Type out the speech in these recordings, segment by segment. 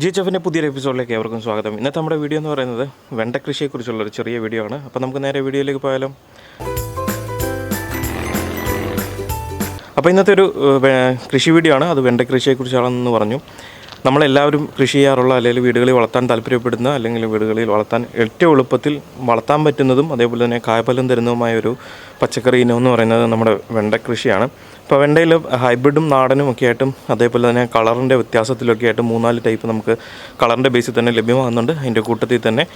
G H എഫിന്റെ പുതിയൊരു എപ്പിസോഡിലേക്ക് ഏവർക്കും സ്വാഗതം. ഇന്നത്തെ നമ്മുടെ വീഡിയോ എന്ന് പറയുന്നത് വെണ്ട കൃഷിയെക്കുറിച്ചുള്ള ഒരു ചെറിയ വീഡിയോ ആണ്. അപ്പോൾ നമുക്ക് നേരെ വീഡിയോയിലേക്ക് പോയാലും? അപ്പോൾ ഇന്നത്തെ ഒരു കൃഷി വീഡിയോ ആണ്. അത് വെണ്ട കൃഷിയെക്കുറിച്ചാണെന്ന് പറഞ്ഞു. നമ്മളെല്ലാവരും കൃഷി ചെയ്യാറുള്ള അല്ലെങ്കിൽ വീടുകളിൽ വളർത്താൻ താല്പര്യപ്പെടുന്ന അല്ലെങ്കിൽ വീടുകളിൽ വളർത്താൻ ഏറ്റവും എളുപ്പത്തിൽ വളർത്താൻ പറ്റുന്നതും അതേപോലെ തന്നെ കായഫലം തരുന്നതുമായ ഒരു പച്ചക്കറി ഇനം എന്ന് പറയുന്നത് നമ്മുടെ വെണ്ട കൃഷിയാണ്. ഇപ്പോൾ വെണ്ടയിൽ ഹൈബ്രിഡും നാടനും ഒക്കെ ആയിട്ടും അതേപോലെ തന്നെ കളറിന്റെ വ്യത്യാസത്തിലൊക്കെ ആയിട്ട് മൂന്നാൽ ടൈപ്പ് നമുക്ക് കളറിന്റെ ബേസിൽ തന്നെ ലഭ്യമാകുന്നുണ്ട്. അതിന്റെ കൂട്ടത്തിൽ തന്നെ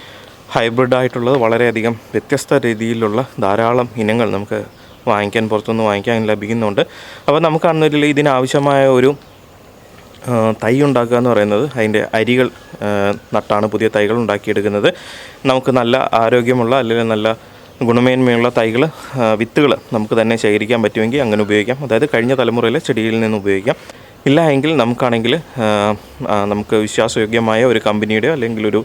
ഹൈബ്രിഡ് ആയിട്ടുള്ളത് വളരെയധികം വ്യത്യസ്ത രീതിയിലുള്ള ധാരാളം ഇനങ്ങൾ നമുക്ക് വാങ്ങിക്കാൻ പുറത്തുനിന്ന് വാങ്ങിക്കാൻ ലഭിക്കുന്നുണ്ട്. അപ്പോൾ നമുക്കാണെന്നൊരു ഇതിനാവശ്യമായ ഒരു തൈ ഉണ്ടാക്കുക എന്ന് പറയുന്നത് അതിന്റെ അരികൾ നട്ടാണ് പുതിയ തൈകൾ ഉണ്ടാക്കിയെടുക്കുന്നത്. നമുക്ക് നല്ല ആരോഗ്യമുള്ള അല്ലെങ്കിൽ നല്ല ഗുണമേന്മയുള്ള തൈകൾ വിത്തുകൾ നമുക്ക് തന്നെ ശേഖരിക്കാൻ പറ്റുമെങ്കിൽ അങ്ങനെ ഉപയോഗിക്കാം. അതായത് കഴിഞ്ഞ തലമുറയിലെ ചെടിയിൽ നിന്ന് ഉപയോഗിക്കാം. ഇല്ല എങ്കിൽ നമുക്കാണെങ്കിൽ നമുക്ക് വിശ്വാസയോഗ്യമായ ഒരു കമ്പനിയുടെയോ അല്ലെങ്കിൽ ഒരു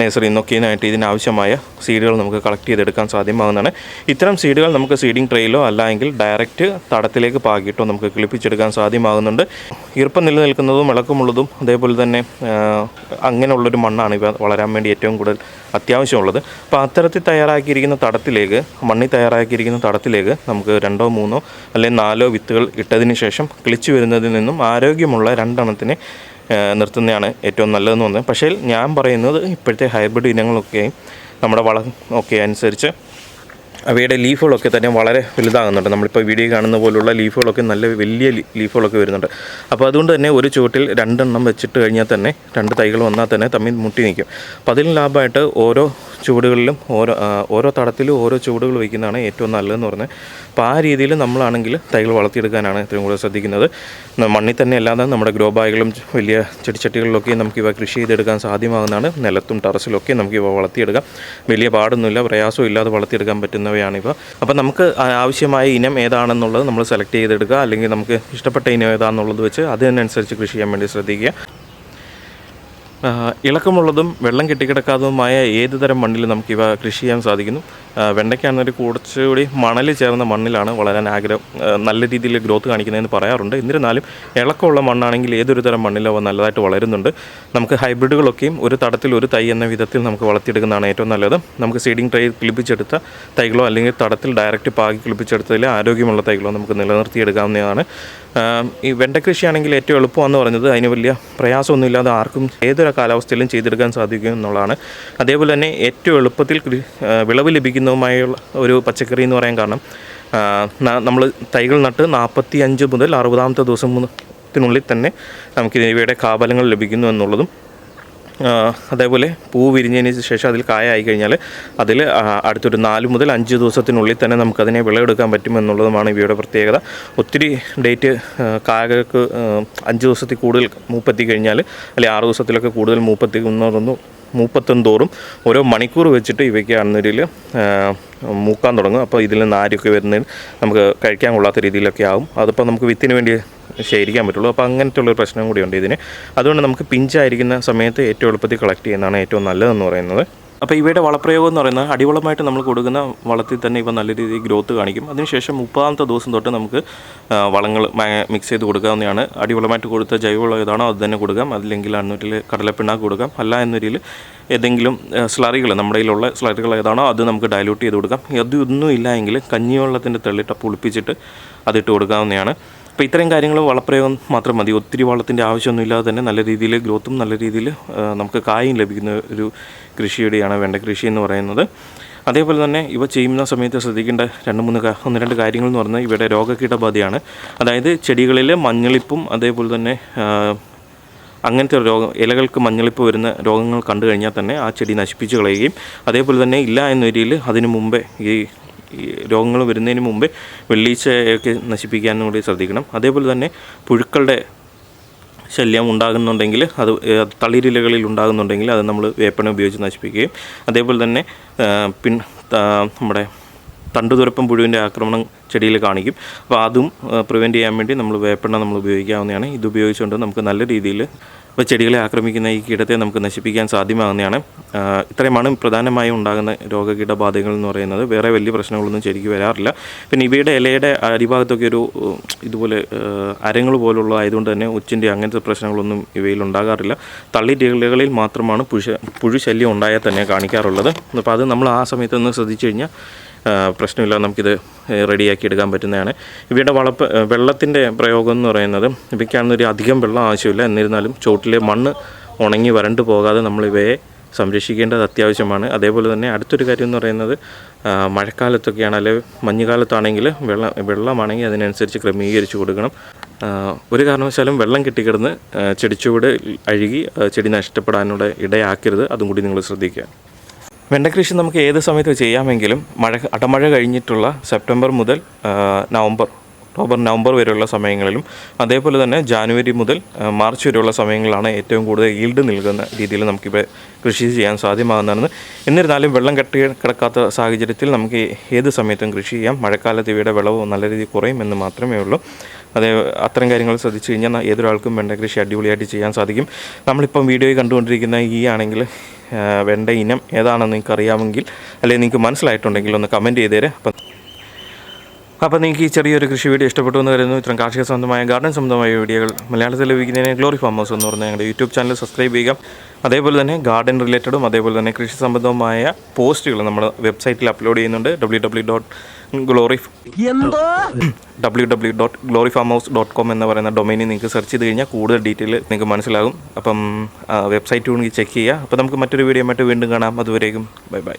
നഴ്സറിയിൽ നിന്നൊക്കെയായിട്ട് ഇതിനാവശ്യമായ സീഡുകൾ നമുക്ക് കളക്ട് ചെയ്തെടുക്കാൻ സാധ്യമാകുന്നതാണ്. ഇത്തരം സീഡുകൾ നമുക്ക് സീഡിംഗ് ട്രെയിലോ അല്ലെങ്കിൽ ഡയറക്റ്റ് തടത്തിലേക്ക് പാകിയിട്ടോ നമുക്ക് കിളിപ്പിച്ചെടുക്കാൻ സാധ്യമാകുന്നുണ്ട്. ഈർപ്പം നിലനിൽക്കുന്നതും ഇളക്കമുള്ളതും അതേപോലെ തന്നെ അങ്ങനെയുള്ളൊരു മണ്ണാണ് ഇവ വളരാൻ വേണ്ടി ഏറ്റവും കൂടുതൽ അത്യാവശ്യമുള്ളത്. അപ്പോൾ അത്തരത്തിൽ തയ്യാറാക്കിയിരിക്കുന്ന തടത്തിലേക്ക് മണ്ണിൽ തയ്യാറാക്കിയിരിക്കുന്ന തടത്തിലേക്ക് നമുക്ക് രണ്ടോ മൂന്നോ അല്ലെങ്കിൽ നാലോ വിത്തുകൾ ഇട്ടതിന് ശേഷം കിളിച്ചു വരുന്നതിൽ നിന്നും ആരോഗ്യമുള്ള രണ്ടെണ്ണത്തിനെ നിർത്തുന്നതാണ് ഏറ്റവും നല്ലതെന്ന് തോന്നുന്നത്. പക്ഷേ ഞാൻ പറയുന്നത് ഇപ്പോഴത്തെ ഹൈബ്രിഡ് ഇനങ്ങളൊക്കെയും നമ്മുടെ വളം ഒക്കെ അനുസരിച്ച് അവയുടെ ലീഫുകളൊക്കെ തന്നെ വളരെ വലുതാകുന്നുണ്ട്. നമ്മളിപ്പോൾ വീഡിയോ കാണുന്ന പോലുള്ള ലീഫുകളൊക്കെ നല്ല വലിയ ലീഫുകളൊക്കെ വരുന്നുണ്ട്. അപ്പോൾ അതുകൊണ്ട് തന്നെ ഒരു ചുവട്ടിൽ രണ്ടെണ്ണം വെച്ചിട്ട് കഴിഞ്ഞാൽ തന്നെ രണ്ട് തൈകൾ വന്നാൽ തന്നെ തമ്മിൽ മുട്ടി നിൽക്കും. അപ്പോൾ അതിന് ലാഭമായിട്ട് ഓരോ ചുവടുകളിലും ഓരോ ഓരോ തടത്തിലും ഓരോ ചുവടുകൾ വയ്ക്കുന്നതാണ് ഏറ്റവും നല്ലതെന്ന് പറഞ്ഞത് അപ്പോൾ ആ രീതിയിൽ നമ്മളാണെങ്കിൽ തൈകൾ വളർത്തിയെടുക്കാനാണ് ഏറ്റവും കൂടുതൽ ശ്രദ്ധിക്കുന്നത്. മണ്ണിൽ തന്നെ അല്ലാതെ നമ്മുടെ ഗ്രോ ബാഗുകളും വലിയ ചെടിച്ചട്ടികളിലൊക്കെ നമുക്ക് ഇവ കൃഷി ചെയ്തെടുക്കാൻ സാധ്യമാകുന്നതാണ്. നിലത്തും ടെറസിലൊക്കെ നമുക്ക് ഇവ വളർത്തിയെടുക്കാം. വലിയ പാടൊന്നുമില്ല പ്രയാസവും ഇല്ലാതെ വളർത്തിയെടുക്കാൻ പറ്റുന്നവയാണിവ അപ്പോൾ നമുക്ക് ആവശ്യമായ ഇനം ഏതാണെന്നുള്ളത് നമ്മൾ സെലക്ട് ചെയ്തെടുക്കുക. അല്ലെങ്കിൽ നമുക്ക് ഇഷ്ടപ്പെട്ട ഇനം ഏതാണെന്നുള്ളത് വെച്ച് അതിനനുസരിച്ച് കൃഷി ചെയ്യാൻ വേണ്ടി ശ്രദ്ധിക്കുക. ഇളക്കമുള്ളതും വെള്ളം കെട്ടിക്കിടക്കാത്തതുമായ ഏത് തരം മണ്ണിൽ നമുക്കിവ കൃഷി ചെയ്യാൻ സാധിക്കുന്നു. വെണ്ടയ്ക്കാണെങ്കിൽ കുറച്ചുകൂടി മണൽ ചേർന്ന മണ്ണിലാണ് വളരാൻ ആഗ്രഹം. നല്ല രീതിയിൽ ഗ്രോത്ത് കാണിക്കുന്നതെന്ന് പറയാറുണ്ട്. എന്നിരുന്നാലും ഇളക്കമുള്ള മണ്ണാണെങ്കിൽ ഏതൊരു തരം മണ്ണിലും നല്ലതായിട്ട് വളരുന്നുണ്ട്. നമുക്ക് ഹൈബ്രിഡുകളൊക്കെയും ഒരു തടത്തിൽ ഒരു തൈ എന്ന വിധത്തിൽ നമുക്ക് വളർത്തിയെടുക്കുന്നതാണ് ഏറ്റവും നല്ലത്. നമുക്ക് സീഡിംഗ് ട്രൈ കിളിപ്പിച്ചെടുത്ത തൈകളോ അല്ലെങ്കിൽ തടത്തിൽ ഡയറക്റ്റ് പാകി കിളിപ്പിച്ചെടുത്തതിൽ ആരോഗ്യമുള്ള തൈകളോ നമുക്ക് നിലനിർത്തിയെടുക്കാവുന്നതാണ്. ഈ വെണ്ട കൃഷിയാണെങ്കിൽ ഏറ്റവും എളുപ്പമെന്ന് പറഞ്ഞത് അതിന് വലിയ പ്രയാസമൊന്നുമില്ലാതെ ആർക്കും ഏതൊരു കാലാവസ്ഥയിലും ചെയ്തെടുക്കാൻ സാധിക്കും എന്നുള്ളതാണ്. അതേപോലെ തന്നെ ഏറ്റവും എളുപ്പത്തിൽ വിളവ് ലഭിക്കുന്നതുമായുള്ള ഒരു പച്ചക്കറി എന്ന് പറയാൻ കാരണം നമ്മൾ തൈകൾ നട്ട് നാൽപ്പത്തി അഞ്ച് മുതൽ അറുപതാമത്തെ ദിവസം ത്തിനുള്ളിൽ തന്നെ നമുക്ക് ഇവയുടെ കാബലങ്ങൾ ലഭിക്കുന്നു എന്നുള്ളതും അതേപോലെ പൂ വിരിഞ്ഞതിന് ശേഷം അതിൽ കായ ആയി കഴിഞ്ഞാൽ അതിൽ അടുത്തൊരു നാല് മുതൽ അഞ്ച് ദിവസത്തിനുള്ളിൽ തന്നെ നമുക്കതിനെ വിളവെടുക്കാൻ പറ്റുമെന്നുള്ളതുമാണ് ഇവയുടെ പ്രത്യേകത. ഒത്തിരി ഡേറ്റ് കായകൾക്ക് അഞ്ച് ദിവസത്തിൽ കൂടുതൽ മൂപ്പെത്തി കഴിഞ്ഞാൽ അല്ലെങ്കിൽ ആറ് ദിവസത്തിലൊക്കെ കൂടുതൽ മൂപ്പെത്തി ഒന്നൊന്ന് മൂപ്പത്തൊന്തോറും ഓരോ മണിക്കൂർ വെച്ചിട്ട് ഇവയ്ക്ക് അന്നൊരിൽ മൂക്കാൻ തുടങ്ങും. അപ്പോൾ ഇതിൽ നാരൊക്കെ വരുന്നതിന് നമുക്ക് കഴിക്കാൻ കൊള്ളാത്ത രീതിയിലൊക്കെ ആവും. അതിപ്പോൾ നമുക്ക് വിത്തിന് വേണ്ടി ശേഖരിക്കാൻ പറ്റുള്ളൂ. അപ്പോൾ അങ്ങനത്തെ ഉള്ളൊരു പ്രശ്നം കൂടിയുണ്ട് ഇതിന്. അതുകൊണ്ട് നമുക്ക് പിഞ്ചായിരിക്കുന്ന സമയത്ത് ഏറ്റവും എളുപ്പത്തിൽ കളക്ട് ചെയ്യുന്നതാണ് ഏറ്റവും നല്ലതെന്ന് പറയുന്നത്. അപ്പോൾ ഇവയുടെ വളപ്രയോഗം എന്ന് പറയുന്നത് അടിവളമായിട്ട് നമ്മൾ കൊടുക്കുന്ന വളത്തിൽ തന്നെ ഇവ നല്ല രീതിയിൽ ഗ്രോത്ത് കാണിക്കും. അതിനുശേഷം മുപ്പതാമത്തെ ദിവസം തൊട്ട് നമുക്ക് വളങ്ങൾ മിക്സ് ചെയ്ത് കൊടുക്കാവുന്നതാണ്. അടിവളമായിട്ട് കൊടുത്ത ജൈവവളം ഏതാണോ അത് തന്നെ കൊടുക്കാം. അല്ലെങ്കിൽ അണ്ണൂറ്റിൽ കടലപ്പിണ്ണാക്ക് കൊടുക്കാം. അല്ല എന്നൊരിൽ ഏതെങ്കിലും സ്ലറികൾ നമ്മുടെ കയ്യിലുള്ള സ്ലറികൾ ഏതാണോ അത് നമുക്ക് ഡയലൂട്ട് ചെയ്ത് കൊടുക്കാം. അതൊന്നും ഇല്ല എങ്കിൽ കഞ്ഞിവെള്ളത്തിന്റെ തെള്ളിട്ട് പുളിപ്പിച്ചിട്ട് അതിട്ട് കൊടുക്കാവുന്നതാണ്. അപ്പോൾ ഇത്രയും കാര്യങ്ങൾ വളപ്രയോഗം മാത്രം മതി. ഒത്തിരി വളത്തിന്റെ ആവശ്യമൊന്നുമില്ലാതെ തന്നെ നല്ല രീതിയിൽ ഗ്രോത്തും നല്ല രീതിയിൽ നമുക്ക് കായും ലഭിക്കുന്ന ഒരു കൃഷിയുടെയാണ് വേണ്ട കൃഷി എന്ന് പറയുന്നത്. അതേപോലെ തന്നെ ഇവ ചെയ്യുന്ന സമയത്ത് ശ്രദ്ധിക്കേണ്ട രണ്ട് മൂന്ന് ഒന്ന് രണ്ട് കാര്യങ്ങൾ എന്ന് പറഞ്ഞാൽ ഇവയുടെ രോഗകീടബാധയാണ്. അതായത് ചെടികളിൽ മഞ്ഞളിപ്പും അതേപോലെ തന്നെ അങ്ങനത്തെ രോഗം ഇലകൾക്ക് മഞ്ഞളിപ്പ് വരുന്ന രോഗങ്ങൾ കണ്ടു കഴിഞ്ഞാൽ തന്നെ ആ ചെടി നശിപ്പിച്ച് കളയുകയും അതേപോലെ തന്നെ ഇല്ല എന്ന രീതിയിൽ അതിനു മുമ്പേ ഈ രോഗങ്ങൾ വരുന്നതിന് മുമ്പേ വെള്ളീച്ചയൊക്കെ നശിപ്പിക്കാനും കൂടി ശ്രദ്ധിക്കണം. അതേപോലെ തന്നെ പുഴുക്കളുടെ ശല്യം ഉണ്ടാകുന്നുണ്ടെങ്കിൽ അത് തളിരിലകളിൽ ഉണ്ടാകുന്നുണ്ടെങ്കിൽ അത് നമ്മൾ വേപ്പണ ഉപയോഗിച്ച് നശിപ്പിക്കുകയും അതേപോലെ തന്നെ പിൻ നമ്മുടെ തണ്ടുതുരപ്പം പുഴുവിന്റെ ആക്രമണം ചെടിയിൽ കാണിക്കും. അപ്പോൾ അതും പ്രിവെന്റ് ചെയ്യാൻ വേണ്ടി നമ്മൾ വേപ്പെണ്ണ നമ്മൾ ഉപയോഗിക്കാവുന്നതാണ്. ഇത് ഉപയോഗിച്ചുകൊണ്ട് നമുക്ക് നല്ല രീതിയിൽ അപ്പോൾ ചെടികളെ ആക്രമിക്കുന്ന ഈ കീടത്തെ നമുക്ക് നശിപ്പിക്കാൻ സാധ്യമാകുന്നതാണ്. ഇത്രയുമാണ് പ്രധാനമായും ഉണ്ടാകുന്ന രോഗകീടബാധകൾ എന്ന് പറയുന്നത്. വേറെ വലിയ പ്രശ്നങ്ങളൊന്നും ചെടിക്ക് വരാറില്ല. പിന്നെ ഇവയുടെ ഇലയുടെ അടിഭാഗത്തൊക്കെ ഒരു ഇതുപോലെ അരങ്ങൾ പോലുള്ള ആയതുകൊണ്ട് തന്നെ ഉച്ചിന്റെ അങ്ങനത്തെ പ്രശ്നങ്ങളൊന്നും ഇവയിൽ ഉണ്ടാകാറില്ല. തള്ളി ഇലകളിൽ മാത്രമാണ് പുഴ പുഴു ശല്യം ഉണ്ടായാൽ തന്നെ കാണിക്കാറുള്ളത്. അപ്പോൾ അത് നമ്മൾ ആ സമയത്തൊന്ന് ശ്രദ്ധിച്ചു കഴിഞ്ഞാൽ പ്രശ്നമില്ല നമുക്കിത് റെഡിയാക്കി എടുക്കാൻ പറ്റുന്നതാണ്. ഇവയുടെ വളപ്പ് വെള്ളത്തിന്റെ പ്രയോഗം എന്ന് പറയുന്നത് ഇവയ്ക്കാണെന്നൊരു അധികം വെള്ളം ആവശ്യമില്ല. എന്നിരുന്നാലും ചോട്ടിലെ മണ്ണ് ഉണങ്ങി വരണ്ടു പോകാതെ നമ്മൾ സംരക്ഷിക്കേണ്ടത് അത്യാവശ്യമാണ്. അതേപോലെ തന്നെ അടുത്തൊരു കാര്യം എന്ന് പറയുന്നത് മഴക്കാലത്തൊക്കെയാണ് അല്ലെങ്കിൽ മഞ്ഞുകാലത്താണെങ്കിൽ വെള്ളം വെള്ളമാണെങ്കിൽ അതിനനുസരിച്ച് ക്രമീകരിച്ച് കൊടുക്കണം. ഒരു കാരണവശാലും വെള്ളം കെട്ടിക്കിടന്ന് ചെടിച്ചുവട് അഴുകി ചെടി നഷ്ടപ്പെടാനുള്ള ഇടയാക്കരുത്. അതും കൂടി നിങ്ങൾ ശ്രദ്ധിക്കുക. വെണ്ടക്കൃഷി നമുക്ക് ഏത് സമയത്ത് ചെയ്യാമെങ്കിലും മഴ അടമഴ കഴിഞ്ഞിട്ടുള്ള സെപ്റ്റംബർ മുതൽ നവംബർ ഒക്ടോബർ നവംബർ വരെയുള്ള സമയങ്ങളിലും അതേപോലെ തന്നെ ജാനുവരി മുതൽ മാർച്ച് വരെയുള്ള സമയങ്ങളിലാണ് ഏറ്റവും കൂടുതൽ ഈൽഡ് നൽകുന്ന രീതിയിൽ നമുക്കിപ്പോൾ കൃഷി ചെയ്യാൻ സാധ്യമാകുന്നതാണ് എന്നിരുന്നാലും വെള്ളം കെട്ടി കിടക്കാത്ത സാഹചര്യത്തിൽ നമുക്ക് ഏത് സമയത്തും കൃഷി ചെയ്യാം. മഴക്കാലത്ത് ഇവയുടെ വിളവ് നല്ല രീതിയിൽ കുറയും എന്ന് മാത്രമേ ഉള്ളൂ. അതേ അത്തരം കാര്യങ്ങൾ ശ്രദ്ധിച്ചു കഴിഞ്ഞാൽ ഏതൊരാൾക്കും വെണ്ട കൃഷി അടിപൊളിയായിട്ട് ചെയ്യാൻ സാധിക്കും. നമ്മളിപ്പം വീഡിയോയിൽ കണ്ടുകൊണ്ടിരിക്കുന്ന ഈ ആണെങ്കിൽ വെണ്ട ഇനം ഏതാണെന്ന് നിങ്ങൾക്ക് അറിയാമെങ്കിൽ അല്ലെങ്കിൽ നിങ്ങൾക്ക് മനസ്സിലായിട്ടുണ്ടെങ്കിൽ ഒന്ന് കമന്റ് ചെയ്തേരെ. അപ്പം അപ്പോൾ നിങ്ങൾക്ക് ഈ ചെറിയൊരു കൃഷി വീഡിയോ ഇഷ്ടപ്പെട്ടു എന്ന് കരുതുന്നു. ഇത്തരം കാർഷിക സംബന്ധമായ ഗാർഡൻ സംബന്ധമായ വീഡിയോകൾ മലയാളത്തിൽ ലഭിക്കുന്നതിന് ഗ്ലോറി ഫാമേഴ്സ് എന്ന് പറഞ്ഞ ഞങ്ങളുടെ യൂട്യൂബ് ചാനൽ സബ്സ്ക്രൈബ് ചെയ്യുക. അതേപോലെ തന്നെ ഗാർഡൻ റിലേറ്റഡും അതേപോലെ തന്നെ കൃഷി സംബന്ധമായ പോസ്റ്റുകൾ നമ്മുടെ വെബ്സൈറ്റിൽ അപ്ലോഡ് ചെയ്യുന്നുണ്ട്. W W dot Glory W W dot Glory farm house dot com എന്ന് പറയുന്ന ഡൊമൈനിൽ നിങ്ങൾക്ക് സെർച്ച് ചെയ്ത് കഴിഞ്ഞാൽ കൂടുതൽ ഡീറ്റെയിൽ നിങ്ങൾക്ക് മനസ്സിലാകും. അപ്പം വെബ്സൈറ്റ് വേണമെങ്കിൽ ചെക്ക് ചെയ്യുക. അപ്പോൾ നമുക്ക് മറ്റൊരു വീഡിയോ ആയിട്ട് വീണ്ടും കാണാം. അതുവരേക്കും ബൈ ബൈ